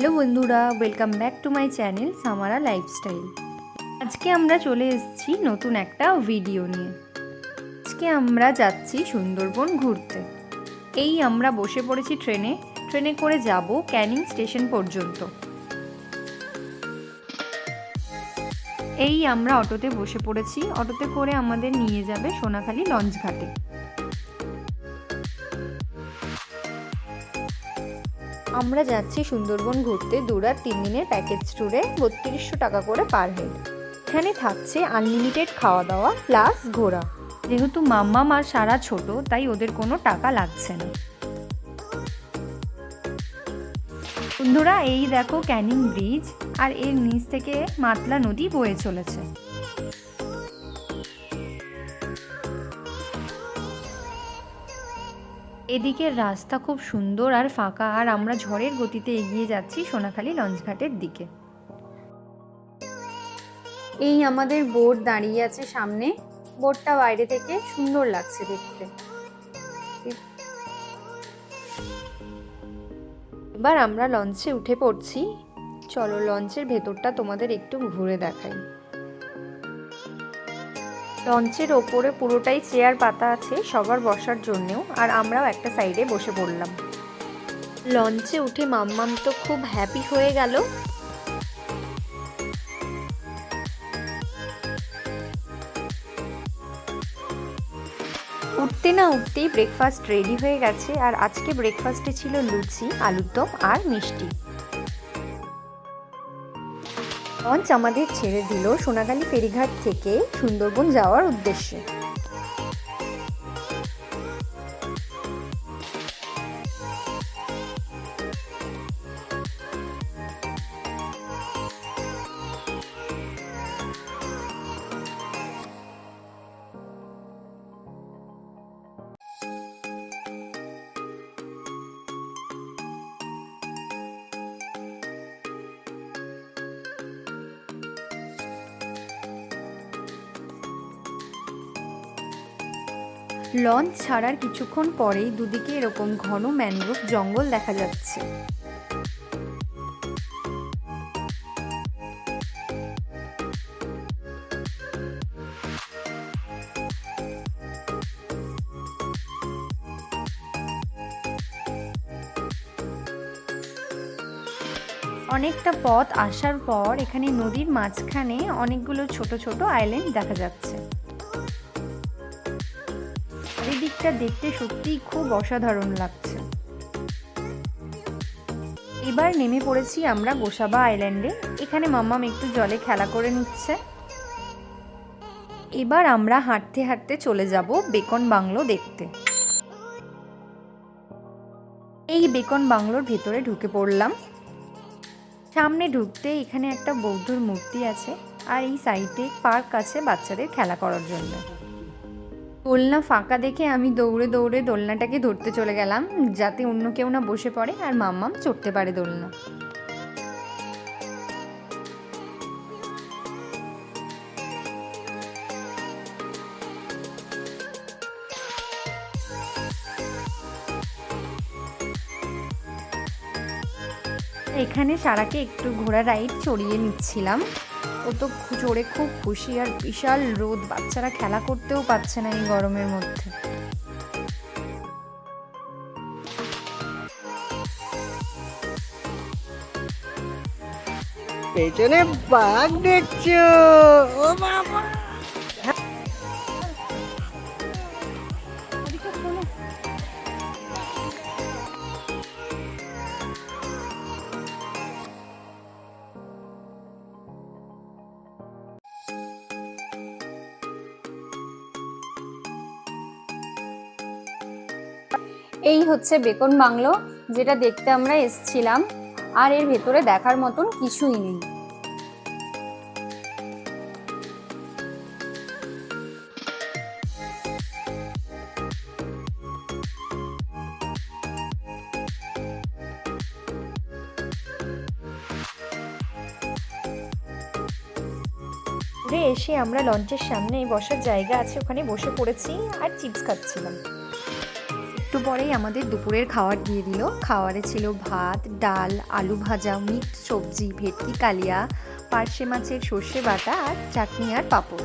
Hello বন্ধুরা welcome back to my channel Samara lifestyle আজকে আমরা চলে এসেছি নতুন একটা ভিডিও নিয়ে। আজকে আমরা যাচ্ছি সুন্দরবন ঘুরতে। এই আমরা বসে পড়েছি ট্রেনে। ট্রেনে করে যাব ক্যানিং স্টেশন পর্যন্ত। এই আমরা অটোতে বসে পড়েছি। অটোতে করে আমাদের নিয়ে যাবে সোনাখালী লঞ্চ আমরা যাচ্ছি সুন্দরবন ঘুরতে দু রাত তিন দিনের প্যাকেজ ট্যুরে বত্রিশশো টাকা করে পার হেড এখানে থাকছে আনলিমিটেড খাওয়া দাওয়া প্লাস ঘোরা। যেহেতু মাম্মা মার সারা ছোট, তাই ওদের কোনো টাকা লাগছে না। বন্ধুরা, এই দেখো ক্যানিং ব্রিজ, আর এর নিচ থেকে মাতলা নদী বয়ে চলেছে। এদিকের রাস্তা খুব সুন্দর আর ফাঁকা, আর আমরা ঝড়ের গতিতে এগিয়ে যাচ্ছি সোনাখালী লঞ্চঘাটের দিকে। এই আমাদের বোট দাঁড়িয়ে আছে সামনে। বোটটা বাইরে থেকে সুন্দর লাগছে দেখতে। এবার আমরা লঞ্চে উঠে পড়ছি। চলো লঞ্চের ভেতরটা তোমাদের একটু ঘুরে দেখাই। লঞ্চের ওপরে পুরোটাই চেয়ার পাতা আছে সবার বসার জন্যেও, আর আমরাও একটা সাইডে বসে পড়লাম। লঞ্চে উঠে মাম্মাম তো খুব হ্যাপি হয়ে গেল। উঠতে না উঠতেই ব্রেকফাস্ট রেডি হয়ে গেছে, আর আজকে ব্রেকফাস্টে ছিল লুচি, আলুর দম আর মিষ্টি। লঞ্চ আমাদের ছেড়ে দিল সোনাগালি ফেরিঘাট থেকে সুন্দরবন যাওয়ার উদ্দেশ্যে। লঞ্চ ছাড়ার কিছুক্ষণ পরেই দুদিকে এরকম ঘন ম্যানগ্রোভ জঙ্গল দেখা যাচ্ছে। অনেকটা পথ আসার পর এখানে নদীর মাঝখানে অনেকগুলো ছোট ছোট আইল্যান্ড দেখা যাচ্ছে। চারিদিকটা দেখতে সত্যিই খুব অসাধারণ লাগছে। এবার নেমে পড়েছি আমরা গোসাবা আইল্যান্ডে। এখানে মাম্মাম একটু জলে খেলা করে নিচ্ছে। এবার আমরা হাঁটতে হাঁটতে চলে যাব বেকন বাংলো দেখতে। এই বেকন বাংলোর ভেতরে ঢুকে পড়লাম। সামনে ঢুকতে এখানে একটা বৌদ্ধর মূর্তি আছে, আর এই সাইডে পার্ক আছে বাচ্চাদের খেলা করার জন্য। দোলনা ফাঁকা দেখে আমি দৌড়ে দৌড়ে দোলনাটাকে ধরতে চলে গেলাম, যাতে অন্য কেউ না বসে পড়ে আর মাম্মাম চড়তে পারে দোলনা। এখানে সারাকে একটু ঘোড়া রাইড চড়িয়ে নিচ্ছিলাম। ও তো খুব খুশি আর বিশাল রোদ। বাচ্চারা খেলা করতেও পারছে না এই গরমের মধ্যে। পেছনে বাঘ দেখছ। ও বাবা। এই হচ্ছে বেকন বাংলো, যেটা দেখতে আমরা এসছিলাম, আর এর ভেতরে দেখার মতন কিছুই নেই। এসে আমরা লঞ্চের সামনে বসার জায়গা আছে, ওখানে বসে পড়েছি আর চিপস খাচ্ছিলাম। একটু পরেই আমাদের দুপুরের খাবার দিয়ে দিল। খাওয়ারে ছিল ভাত, ডাল, আলু ভাজা মিক্স সবজি, ভেটকি, কালিয়া, পার্শে মাছের সর্ষে বাটা আর চাটনি আর পাঁপড়।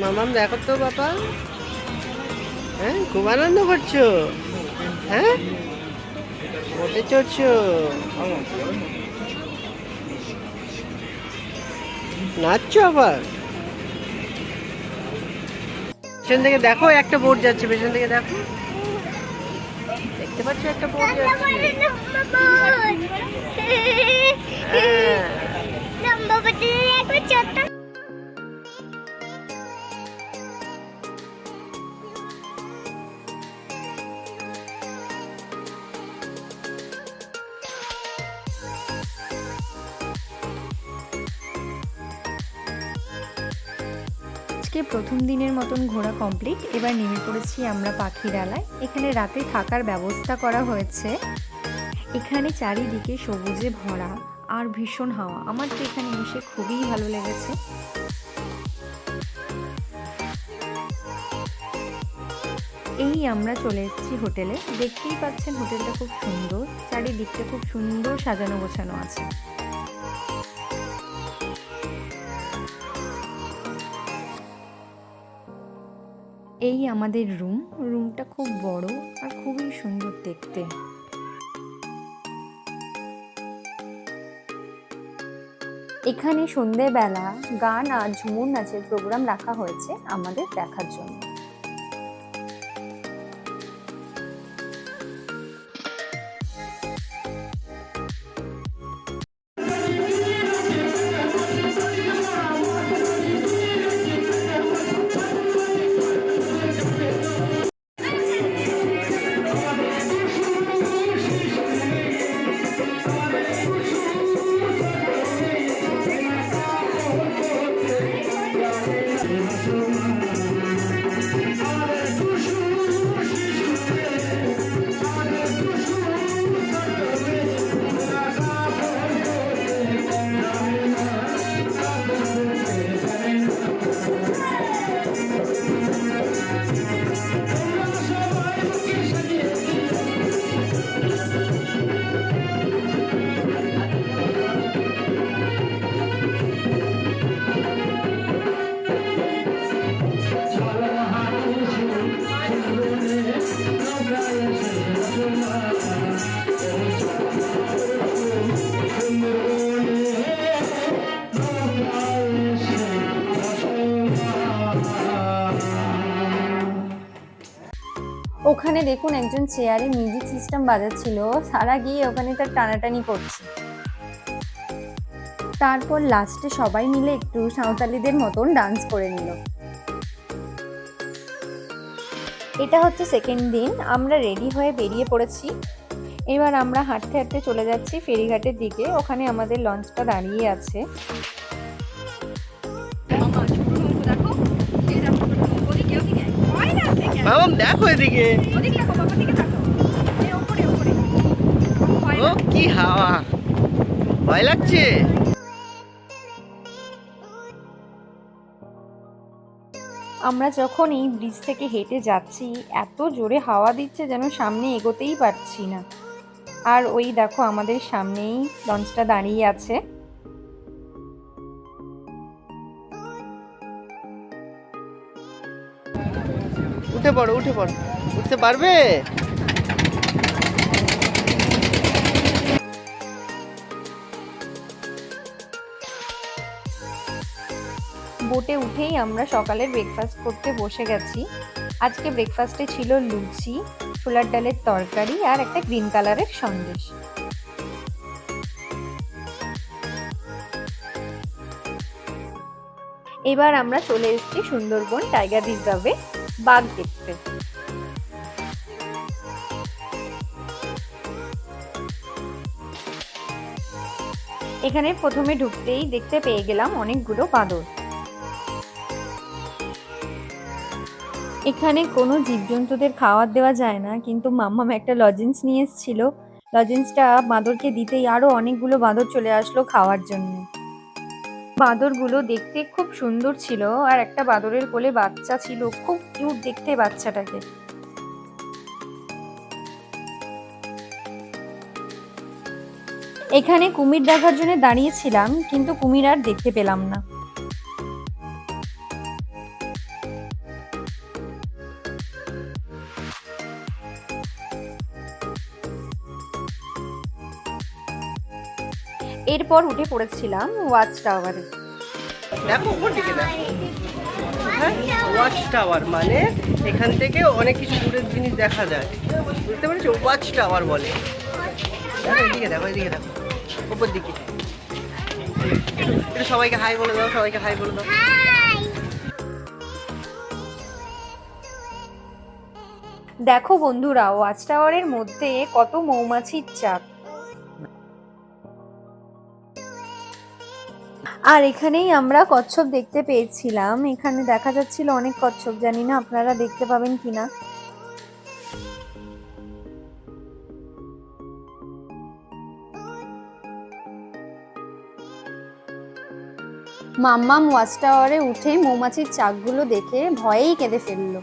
মামাম, দেখো তো বাবা। হ্যাঁ খুব আনন্দ করছ? হ্যাঁ? ওটে চড়ছো? নাচছো আবার? পেছন থেকে দেখো একটা বোর্ড যাচ্ছে পেছন থেকে দেখো। দেখতে পাচ্ছ একটা বোর্ড যাচ্ছে? হ্যাঁ। প্রথম দিনের মতন ঘোরা কমপ্লিট এবার নেমে পড়েছি আমরা পাখিরালায় এখানে রাতে থাকার ব্যবস্থা করা হয়েছে। এখানে চারিদিকে সবুজে ভরা আর ভীষণ হাওয়া। আমার তো এখানে এসে খুবই ভালো লেগেছে। এই আমরা চলে এসেছি হোটেলে। দেখতেই পাচ্ছেন হোটেলটা খুব সুন্দর। চারিদিকটা খুব সুন্দর সাজানো গোছানো আছে। এই আমাদের রুম রুমটা খুব বড় আর খুবই সুন্দর দেখতে। এখানে সন্ধেবেলা গান আর ঝুমুর নাচের প্রোগ্রাম রাখা হয়েছে আমাদের দেখার জন্য। ওখানে দেখুন একজন চেয়ারে মিউজিক সিস্টেম বাজাচ্ছিল। সারা গিয়ে ওখানে তার টানাটানি করছে। তারপর লাস্টে সবাই মিলে একটু সাঁওতালিদের মতন ডান্স করে নিল। এটা হচ্ছে সেকেন্ড দিন। আমরা রেডি হয়ে বেরিয়ে পড়েছি। এবার আমরা হাঁটতে হাঁটতে চলে যাচ্ছি ফেরিঘাটের দিকে। ওখানে আমাদের লঞ্চটা দাঁড়িয়ে আছে। মামাম দেখো এদিকে। ও কি হাওয়া। ভয় লাগছে? আমরা যখন এই ব্রিজ থেকে হেঁটে যাচ্ছি এত জোরে হাওয়া দিচ্ছে যেন সামনে এগোতেই পারছি না। আর ওই দেখো আমাদের সামনেই লঞ্চটা দাঁড়িয়ে আছে। উঠে পড়ো উঠে পড়ো। উঠতে পারবে? বোটে উঠেই আমরা সকালের ব্রেকফাস্ট করতে বসে গেছি। আজকে ব্রেকফাস্টে ছিল লুচি, ছোলার ডালের তরকারি আর একটা গ্রিন কালারের সন্দেশ। এবার আমরা চলে এসেছি সুন্দরবন টাইগার রিজার্ভে। বাঘ দেখতে। এখানে প্রথমে ঢুকতেই দেখতে পেয়ে গেলাম অনেকগুলো বাঁদর। এখানে কোনো জীবজন্তুদের খাবার দেওয়া যায় না, কিন্তু মাম্মাম একটা লজেন্স নিয়ে এসেছিল। লজেন্সটা বাঁদরকে দিতেই আরও অনেকগুলো বাঁদর চলে আসলো খাওয়ার জন্য। বাঁদরগুলো দেখতে খুব সুন্দর ছিল আর একটা বাঁদরের কোলে বাচ্চা ছিল। খুব কিউট দেখতে বাচ্চাটাকে। এখানে কুমির দেখার জন্য দাঁড়িয়েছিলাম, কিন্তু কুমির আর দেখতে পেলাম না। এরপর উঠে পড়েছিলাম ওয়াচ টাওয়ারে। দেখো উপর দিকে দেখো। হ্যাঁ ওয়াচ টাওয়ার মানে এখান থেকে অনেক কিছু দূরের জিনিস দেখা যায়। বুঝতে পেরেছ? ওয়াচ টাওয়ার বলে। দেখো এদিকে দেখো এদিকে দেখো। উপর দিকে। একটু- সবাইকে হাই বলে দাও সবাইকে হাই বলে দাও। দেখো বন্ধুরা ওয়াচ টাওয়ারের মধ্যে কত মৌমাছির চাক। আর এখানেই আমরা কচ্ছপ দেখতে পেয়েছিলাম। এখানে দেখা যাচ্ছিল অনেক কচ্ছপ, জানি না আপনারা দেখতে পাবেন কিনা। মাম্মাম ওয়াচ টাওয়ারে উঠে মৌমাছির চাকগুলো দেখে ভয়েই কেঁদে ফেলল।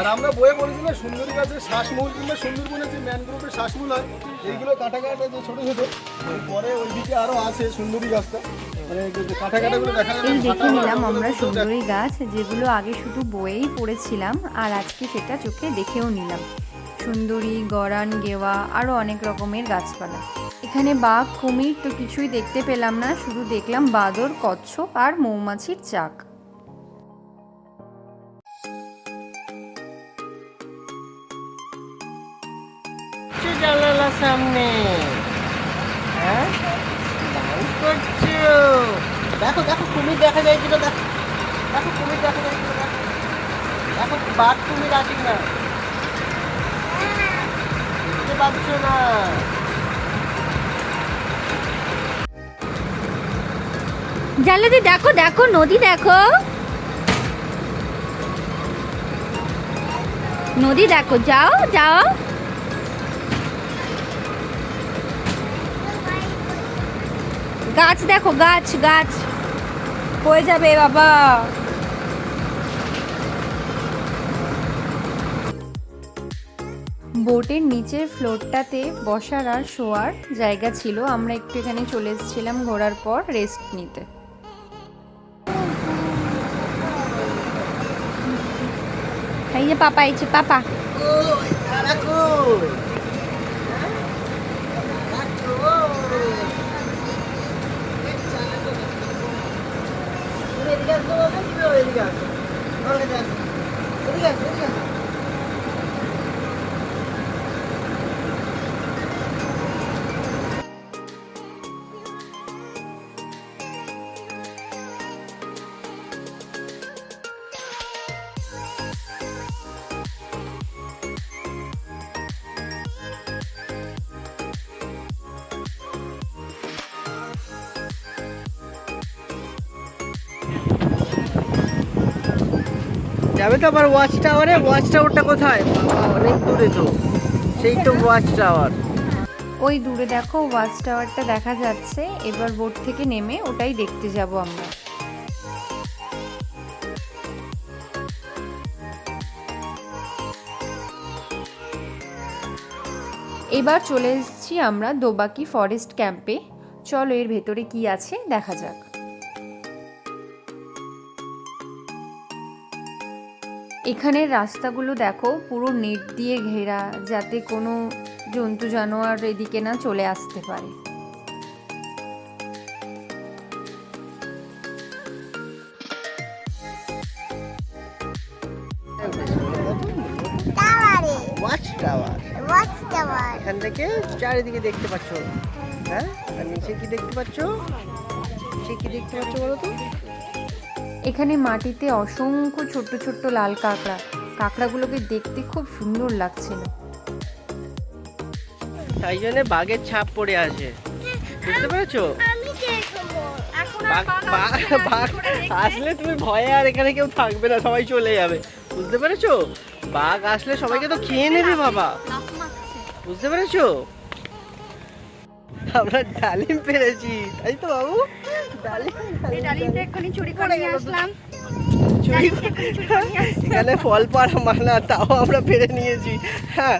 আর আমরা বইয়ে পড়েছি না সুন্দরী গাছের শ্বাসমূল কিংবা সুন্দরবনের যে ম্যানগ্রোভের শ্বাসমূল হয় এইগুলো কাটা কাটা যে ছোট ছোট পরে ওইদিকে আরও আছে সুন্দরী গাছটা। মানে এই দেখা নিলাম আমরা সুন্দরী গাছ যেগুলো আগে শুধু বইয়েই পড়েছিলাম আর আজকে সেটা চোখে দেখেও নিলাম। সুন্দরী গরান গেওয়া আরও অনেক রকমের গাছপালা। এখানে বাঘ কুমির তো কিছুই দেখতে পেলাম না শুধু দেখলাম বাদর কচ্ছপ আর মৌমাছির চাক। সামনে। হ্যাঁ? করছ? দেখো দেখো, কুমির দেখা যায় কিনা? দেখো দেখো, কুমির দেখা যায় কিনা? দেখো দেখো বাঘ, কুমির আছে কিনা? দেখতে পাচ্ছ না? জানলাতে দেখো দেখো, নদী দেখো। নদী দেখো, যাও যাও। গাছ দেখো, গাছ গাছ। হয়ে যাবে, বাবা। বোটের নিচের ফ্লোরটাতে বসার আর শোয়ার জায়গা ছিল। আমরা একটু এখানে চলে এসেছিলাম ঘোরার পর রেস্ট নিতে। এই যে পাপা, এই যে পাপা ওই তারা কই হ্যাঁ? তারা কই? এই চালা তো দেখো। তুমি এদিকে আসো বাবা, তুমিও এদিকে আসো। আমার কাছে আসো। যাবে তো আবার ওয়াচ টাওয়ারে ওয়াচ টাওয়ারটা কোথায়? অনেক দূরে তো। সেই তো ওয়াচ টাওয়ার ওই দূরে দেখো ওয়াচ টাওয়ারটা দেখা যাচ্ছে। এবার বোট থেকে নেমে ওটাই দেখতে যাব আমরা। এবার চলে এসেছি আমরা দোবাকি ফরেস্ট ক্যাম্পে চলো এর ভেতরে কি আছে দেখা যাক। এখানের রাস্তাগুলো দেখো পুরো নেট দিয়ে ঘেরা যাতে কোনো জন্তু জানোয়ার এদিকে না চলে আসতে পারে। ওয়াচ টাওয়ার ওয়াচ টাওয়ার এখান থেকে চারিদিকে দেখতে পাচ্ছ। হ্যাঁ? আর নিচে কি দেখতে পাচ্ছ? নিচে কি দেখতে পাচ্ছ বলো তো? এখানে মাটিতে অসংখ্য ছোট্ট ছোট্ট লাল কাঁকড়া। কাঁকড়াগুলোকে দেখতে খুব সুন্দর লাগছিল তাই জন্য বাঘের ছাপ পড়ে আছে। বুঝতে পেরেছ? আসলে তুমি ভয়ে আর এখানে কেউ থাকবে না সবাই চলে যাবে। বুঝতে পেরেছ? বাঘ আসলে সবাইকে তো খেয়ে নেবে বাবা। বুঝতে পেরেছ? আমরা ডালিম পেরেছি তাই তো বাবু? ডালিমটা এক্ষুনি চুরি করে নিয়ে আসলাম। চুরি এখানে ফল পাড়া মানা তাও আমরা পেরে নিয়েছি। হ্যাঁ।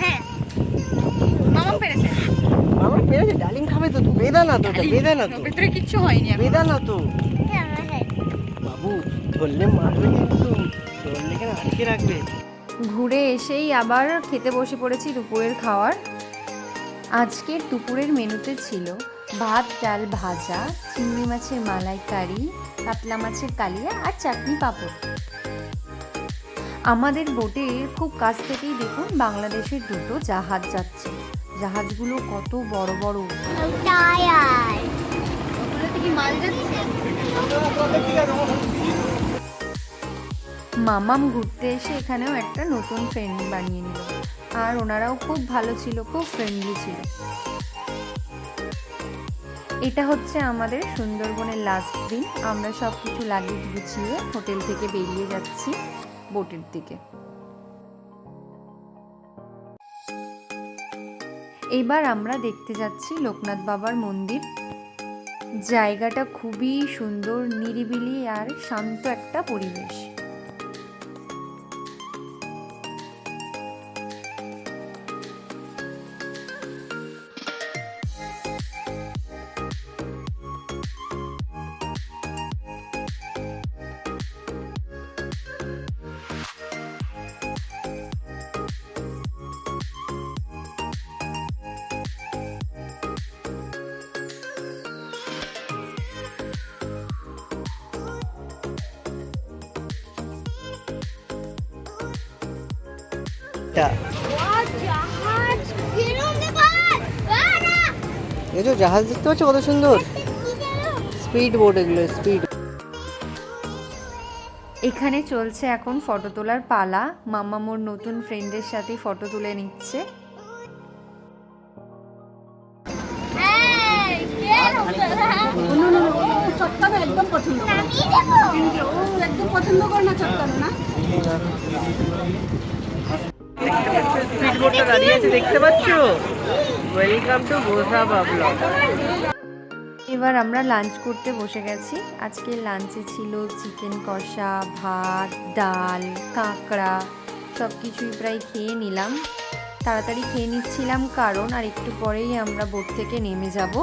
হ্যাঁ। মামা পেরেছে। ডালিম খাবে তো তো বেদানা তো বেদানা তো। ভেতরে কিচ্ছু হয়নি বেদানা তো। বাবু ধরলে মারবে কিন্তু ধরলে কেন আটকে রাখবে? ঘুরে এসেই আবার খেতে বসে পড়েছি দুপুরের খাওয়ার। আজকের দুপুরের মেনুতে ছিল ভাত ডাল ভাজা চিংড়ি মাছের মালাইকারি কাতলা মাছের কালিয়া আর চাটনি পাঁপড়। আমাদের বোটের খুব কাছ থেকেই দেখুন বাংলাদেশের দুটো জাহাজ যাচ্ছে। জাহাজগুলো কত বড় বড়। মামাম ঘুরতে এসে এখানেও একটা নতুন ফ্রেন্ড বানিয়ে নিল। আর ওনারাও খুব ভালো ছিল, খুব ফ্রেন্ডলি ছিল। এটা হচ্ছে আমাদের সুন্দরবনের লাস্ট দিন। আমরা সব কিছু লাগেজ গুছিয়ে হোটেল থেকে বেরিয়ে যাচ্ছি বোটের দিকে এবার আমরা দেখতে যাচ্ছি লোকনাথ বাবার মন্দির। জায়গাটা খুবই সুন্দর, নিরিবিলি আর শান্ত একটা পরিবেশ। এই যে জাহাজ দেখতে পাচ্ছ কত সুন্দর? স্পিড বোট এগুলো স্পিড এখানে চলছে এখন ফটো তোলার পালা। মাম্মা মোর নতুন ফ্রেন্ডের সাথে ফটো তুলে নিচ্ছে। এবার আমরা লাঞ্চ করতে বসে গেছি। আজকে লাঞ্চে ছিল চিকেন কষা, ভাত, ডাল, কাঁকড়া সব কিছুই প্রায় খেয়ে নিলাম। তাড়াতাড়ি খেয়ে নিচ্ছিলাম কারণ আর একটু পরেই আমরা বোট থেকে নেমে যাব।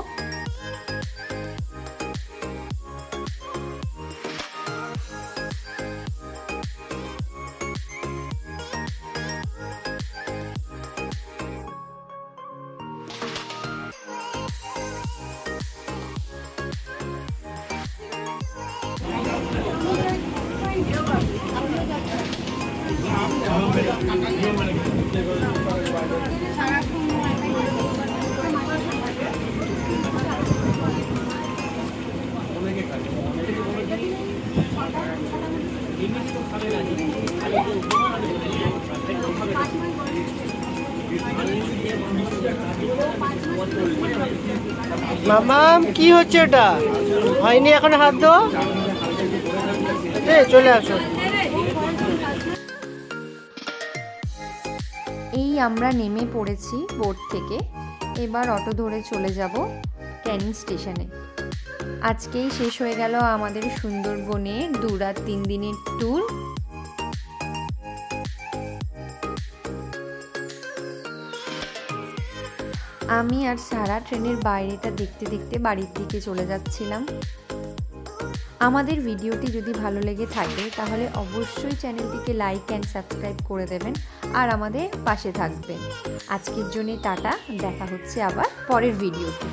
মামাম কি হচ্ছে এটা? হয়নি এখন হাত দো চলে আসো। আমরা নেমে পড়েছি বোট থেকে। এবার অটো ধরে চলে যাব ক্যানিং স্টেশনে। আজকেই শেষ হয়ে গেল আমাদের সুন্দরবনের দু রাত তিন দিনের ট্যুর আমি আর সারা ট্রেনের বাইরেটা দেখতে দেখতে বাড়ির দিকে চলে যাচ্ছিলাম। আমাদের ভিডিওটি যদি ভালো লেগে থাকে, তাহলে অবশ্যই চ্যানেলটিকে লাইক অ্যান্ড সাবস্ক্রাইব করে দেবেন আর আমাদের পাশে থাকবেন। আজকের জন্য টাটা, দেখা হচ্ছে আবার পরের ভিডিওতে